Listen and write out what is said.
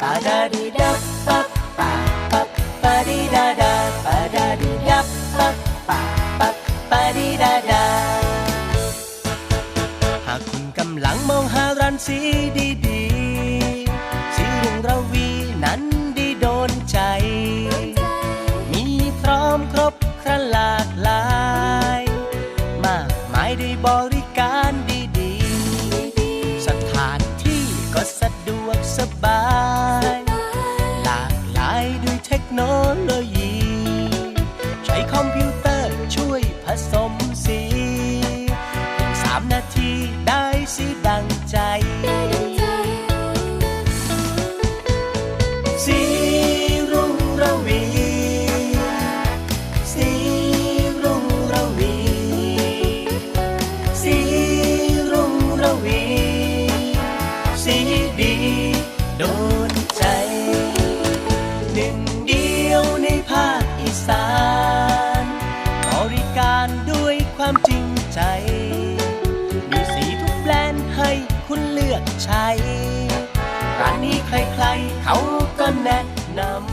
ปาดาดีดับปับปาปับปาดีดาดาปาดาดีดับปับปาปับปาดีดาดา หากคุณกำลังมองหาร้านสีดีๆสีรุงระวีนั้นดีโดนใจ มีพร้อมครบครันหลากหลาย มากมายได้บริการ โนโลยี ใช้คอมพิวเตอร์ช่วยผสมสีเพียงสามนาทีได้สีดังใจ ริการด้วยความจริงใจ มีสีทุกแบรนด์ให้คุณเลือกใช้ ร้านนี้ใครๆ เขาก็แนะนำ